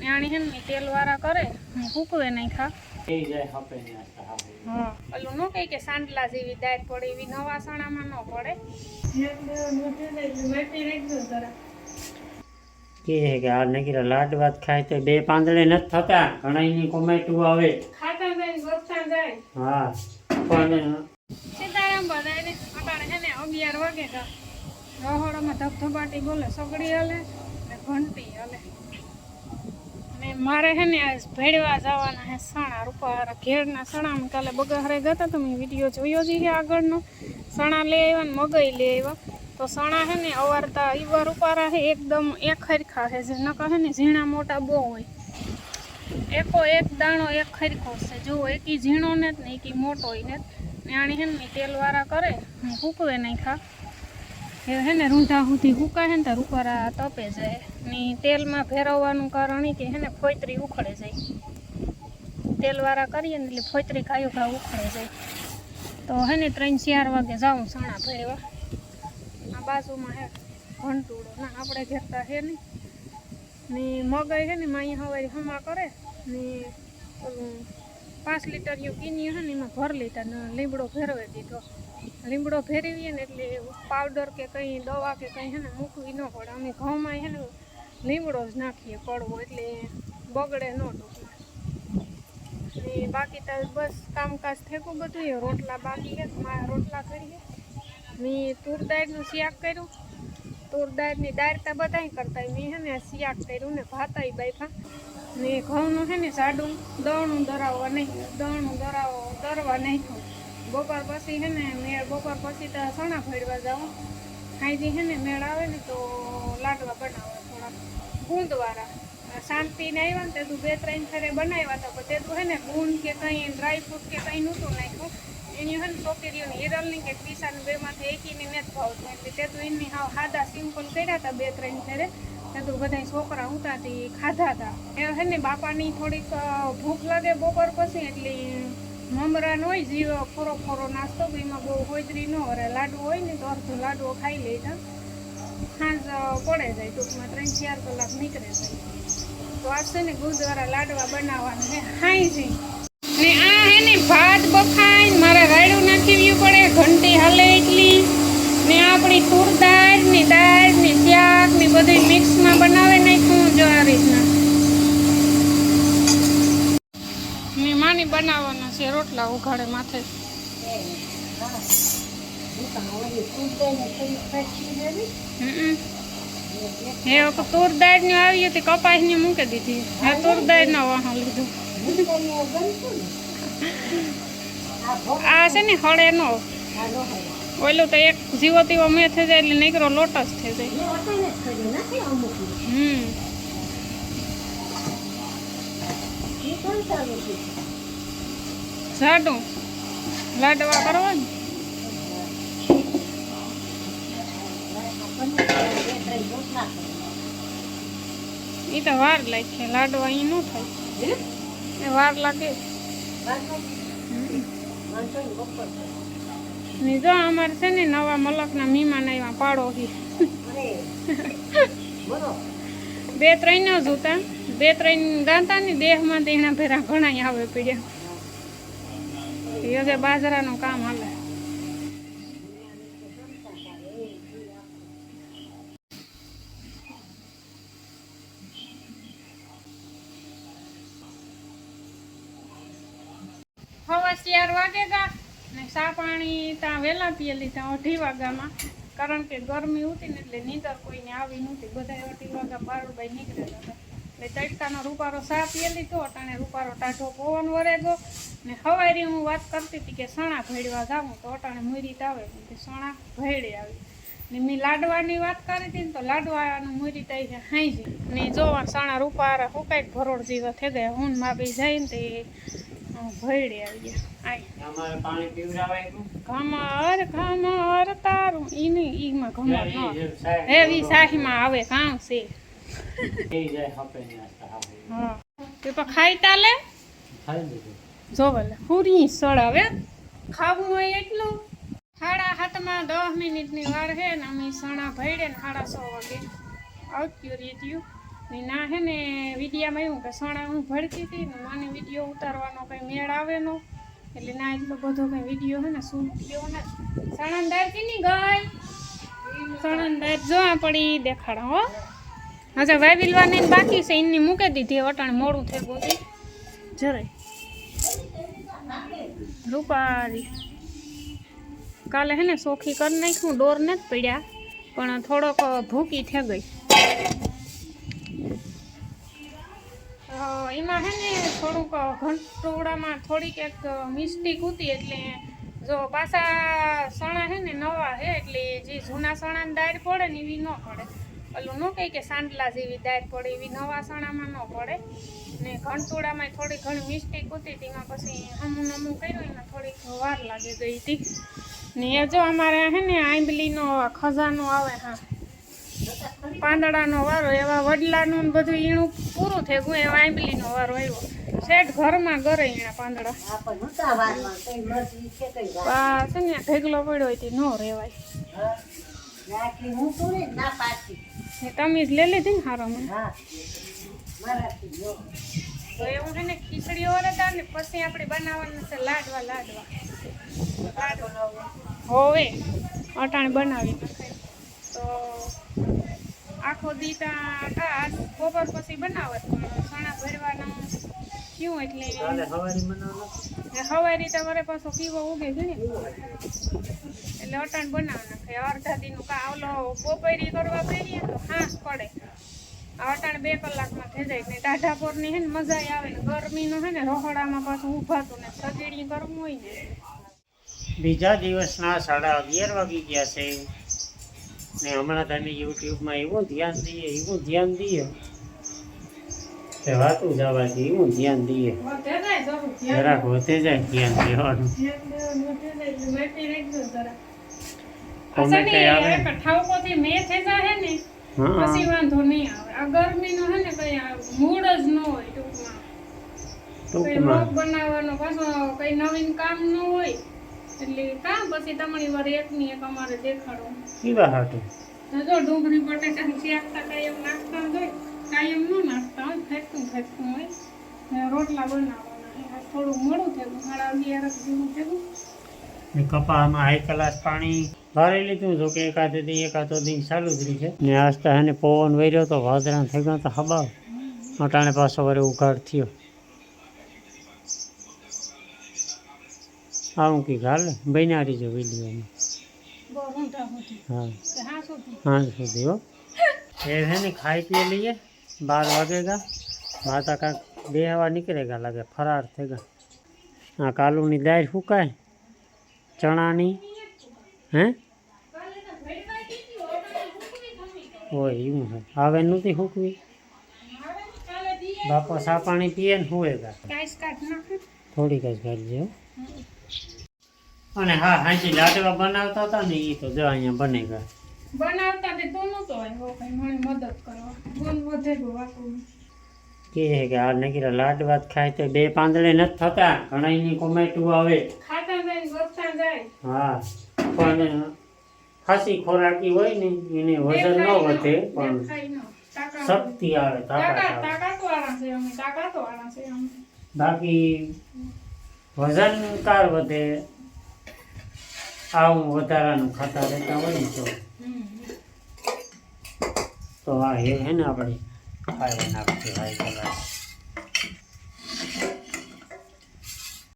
ન્યાણી હે ને તેલ વાળા કરે. હું નહીં ખા. હા. ઓલું ન કહે કે સાંડલા જેવી દાળ પડે એવી નવા સણામાં ન પડે. કે છે કે આ નગીરા લાડ વાત ખાય તો બે પાંદડે નથી થતા ઘણા એની કોમેટું આવે. ખાતા જાય ને જાય. હા પણ સીતારામ બધાને અટાણે હે ને અગિયાર વાગે કા રહોડામાં ધબધબાટી બોલે સગડી હલે ને ઘંટી હલે. અને મારે હે ને આજ ભેળવા જવાના હે સણા રૂપારા ઘેરના સણામાં કાલે બગાહરે ગયા હતા તમે વીડિયો જોયો છે આગળનો. સણા લઈ આવ્યા ને મગઈ લઈ આવ્યા. તો સણા હે ને અવારતા ઈવા રૂપારા હે એકદમ એક હરખા હે જે નકા હે ને ઝીણા મોટા બહુ હોય. એકો એક દાણો એક ખરખો છે. જો એકી ઝીણો ને જ ને એકી મોટો ને ને આણી હે ને તેલવાળા કરે. હું કૂકવે નહીં ખા. હે ને રૂંઢા સુધી હુકાય ને તો આ તપે જાય. ને તેલમાં ફેરવવાનું કારણ ઈ કે હે ને ફોતરી ઉખડે જાય. તેલવાળા કરીએ ને એટલે ફોતરી ખાયું ખા ઉખડે જાય. તો હે ને ત્રણ ચાર વાગે જાઉં સણા ભેરવા આ બાજુમાં હે ઘંટુડો. ના, આપણે ઘેરતા હે નહીં. ને મગાઈ હે ને માઈ હવારી હમા કરે. ને પાંચ લીટર યુ કિની હે ને એમાં ભર લીટર લીમડો ફેરવી દીધો. લીમડો ફેરવીએ ને એટલે પાવડર કે કંઈ દવા કે કંઈ હેને મૂકવી ન પડે. અમે ઘઉંમાં ને લીમડો જ નાખીએ કડવો એટલે બગડે ન ટૂંકમાં. ને બાકી તો બસ કામકાજ થેકું બધું રોટલા બાકી છે મારા રોટલા કરીએ. મેં તુર દાળનું શિયાક કર્યું. તુર દાળની દાળ તો બધાય કરતા મેં હે ને શિયાક કર્યું ને ભાતાય બાઈફા ને ઘઉંનું છે ને સાડું દણું દરાવવા નહીં દણું દરાવો, દરવા નહીં બપોર પછી હે ને મેળ, બપોર પછી તો સણા ફેરવા જાઉં. ખાઈજી હે ને મેળ આવે ને તો લાડવા બનાવવા થોડા ગુંદવાળા શાંતિને આવ્યા ને તે બે ત્રણ ફેરે બનાવ્યા હતા, પણ તે તું છે ને ગુંદ કે કંઈ ડ્રાયફ્રૂટ કે કંઈ નહોતું નાખ્યું. એની છે ને છોકરીઓની હિરલની કે પીસાની બેમાંથી એકીની ભાવ ભાવતું એટલે તે તું એની હાવ સાદા સિમ્પલ કર્યા હતા બે ત્રણ ફેરે તે તું બધા છોકરા ઉતાથી ખાધા હતા. એ છે ને બાપાની થોડીક ભૂખ લાગે બપોર પછી, એટલે મમરા ન હોય, જીવો ખોરો ખોરો નાસ્તો એમાં બહુ હોજરી ન હરે. લાડુ હોય ને તો અડધો લાડવો ખાઈ લેતા સાંજ પડે જાય, ટૂંકમાં ત્રણ ચાર કલાક નીકળે જાય. તો આજ છે ને ગુરુદ્વારા લાડવા બનાવવાના ને ખાઈ છે. ને આ હે ને ભાત બફાઈને મારે રાયડું નાખી દેવું પડે, ઘંટી હાલે એટલી ને આપણી તુર દાળ ને દાળ ને શાક ને બધું મિક્સમાં બનાવે નાખ્યું, જો આ રીતના. માની બનાવવાના છે, રોટલા ઉઘાડે માથે. હે વખત તુર દાળની આવી હતી કપાસની મૂકી દીધી. હા તુર દાળ નો વાહન લીધું. આ છે ને હળે નો. ઓલું તો એક જીવો તીવો મેં થઈ જાય એટલે નીકળો લોટ જ થઈ જાય. હમ. જાડું લાડવા કરવા એ તો વાર લાગે લાડવા અહીં ન થાય. એ વાર લાગે. જો અમારે છે ને નવા મલકના મહેમાન આવ્યા પાડો બે ત્રણ જ હતા. બે ત્રણ ગાતા ને દેહમાં તેના ભેરા ઘણા આવે પીડ્યા. હવે બાજરાનું કામ હાલે હવા ચાર વાગે ગા, ને સા પાણી ત્યાં વહેલા પીએ લીધા અઢી વાગ્યામાં. કારણ કે ગરમી હતી ને એટલે નીંદર કોઈને આવી નહોતી. બધા અઢી વાગ્યા બારોબાઈ નીકળેલા હતા. એટલે તડકાનો રૂપારો ચા પીએ લીધો અટાણે રૂપારો ટાઢો પવન વરે ગયો ને હવારી હું વાત કરતી હતી કે સણા ભેળવા જાઉં તો અટાણે મુરીત આવે કે સણા ભેળે આવી. ને મેં લાડવાની વાત કરી હતી ને તો લાડવાનું મુરીત આવી છે. હાઈજી ને જોવા સણા રૂપારા હુકાઈ ભરોડ જેવા થઈ ગયા હું ને મા બી જાય ને તે ભેળે આવી ગયા. નું? ઘમર ઘમર તારું. ઈ નહીં ઈમાં ઘમર ન સાહેબ સાહીમાં આવે કામ છે. હા. ખાઈ તાલે જો ભલે. પૂરી સળાવે ખાવું હોય એટલું. સાડા હાથમાં દસ મિનિટની વાર છે ને અમે સણા ભેડે ને સાડા સો વાગે. આવતી રીત્યું ને ના હે ને વિડીયામાં એવું કે સણા હું ભરતી હતી ને મને વીડિયો ઉતારવાનો કંઈ મેળ આવે નો. એટલે ના એટલો બધો કંઈ વીડિયો હે ને શું થયો ને સણંદારની ગઈ? સણંદાર જો આ પડી દેખાડો હો. હજે વાવીલવાની બાકી છે, એની મૂકી દીધી, વટાણ મોડું થઈ ગયું જરાય. રૂપારી કાલે હે ને સોખી કરી નાખ્યું, ડોર ને જ પડ્યા, પણ થોડોક ભૂકી થઈ ગઈ. એમાં હે ને થોડુંક ઘંટોડામાં થોડીક એક મિસ્ટેક હતી, એટલે જો પાછા સણા હે ને નવા હે, એટલે જે જૂના સણાની દાળ પડે ને એવી ન પડે. ઓલું ન કહે કે સાંડલા જેવી દાળ પડે, એવી નવા સણામાં ન પડે. ને ઘણતુડામાં થોડી ઘણી મિસ્ટેક હતી તેમાં પછી અમુક નમું કર્યું, એમાં થોડીક વાર લાગી ગઈ હતી. ને એ જો અમારે હે ને આંબલીનો ખજાનો આવે, હા. પાંદડાનો વારો, એવા વડલાનું બધું ઈણું પૂરું થઈ ગયું, એવા આંબલીનો વારો આવ્યો. શેઠ ઘરમાં ગરે એના પાંદડા. છે ને ઢેગલો પડ્યો હોય ન રહેવાય ના તમે જ લઈ લીધી ને હારો મને. તો એવું છે ને ખીચડી ઓરતા ને પછી આપણે બનાવવાનું છે લાડવા લાડવા. હોવે અટાણે બનાવી તો આખો દીતા બપોર પછી બનાવત પણ ભરવાનું. થયું એટલે હવારી તમારે પાછો પીવો ઉગે છે ને. એટલે અટાણ બનાવ નાખે અડધા દીનું કા ઓલો બપોરી કરવા બેરીએ તો હાંસ પડે. આ અટાણ બે કલાકમાં થઈ જાય. ને ટાઢા પોરની હે ને મજા આવે ને ગરમીનું હે ને રહોડામાં પાછું ઊભાતું ને સગીડી ગરમ હોય ને. બીજા દિવસના સાડા અગિયાર વાગી ગયા છે. ને હમણાં તમે યુટ્યુબમાં એવું ધ્યાન દઈએ એવું ધ્યાન દઈએ. વાતું જવા દે ધ્યાન દઈએ. જરાક વધે જાય ધ્યાન દેવાનું. ધ્યાન દેવાનું વધે જાય એટલે વેઠી રાખજો જરા. કોમેન્ટ આવે? ઠાવકોથી મેં થઈ જાય ને પછી વાંધો નહીં આવે. આ ગરમીનો હે ને કઈ મૂડ જ ન હોય ટૂંકમાં. ટૂંકમાં. બનાવવાનો પાછો કઈ નવીન કામ ન હોય. એટલે કા પછી તમારી વાર એકની એક અમારે દેખાડો. કેવા હાટું જો ડુંગળી બટેટાની કઈ કાયમ નાખતા હોય. કાયમ ન નાખતા હોય ફેંકતું ફેંકતું હોય. ને રોટલા બનાવવાના આ થોડું મોડું થયું. સાડા અગિયાર જેવું થયું. કપામાં હાઈ ક્લાસ પાણી ભરી લીધું જો કે એકાદ દી એકાદો દિન ચાલુ જ છે. ને આસ્તા એને પવન વર્યો તો વાદળા થઈ ગયો તો હબાવ. અટાણે પાછો વરે ઉઘાડ થયો. આવું કંઈક હાલે? બનાવી જો વિડીયોમાં હા. હા સુધી હો. એ છે ને ખાઈ પી લઈએ. બાર વાગેગા માતા કાંક બે હવા નીકળેગા લાગે ફરાર થઈ ગયા. આ કાલુની દાળ સુકાય ચણાની હે? હોય એવું છે? હવે નહોતી સૂકવી? બાપો સા પાણી પીએ ને હુએગા કાંઈ કાઢ નાખે. થોડીક જ કરજો અને હા હાજી લાડવા બનાવતા હતા ને એ તો જો અહીંયા બને ગયા. બનાવતા તે તું નતો આવ્યો કઈ મને મદદ કરવા ગુણ વધે ગો કે છે કે આ નકરા લાડ વાત ખાય તો બે પાંદડે નથી થતા. ઘણાની કોમેટું આવે. ખાતા જાય વધતા જાય. હા પણ ખાસી ખોરાકી હોય ને એને વજન ન વધે પણ શક્તિ આવે તાકાત તાકાત વાળા છે અમે તાકાત વાળા છે અમે. બાકી વજનકાર વધે આવું વધારાનું ખાતા રહેતા હોય તો. તો આ હે ને આપણે? ખાઈ નાખીએ ભાઈ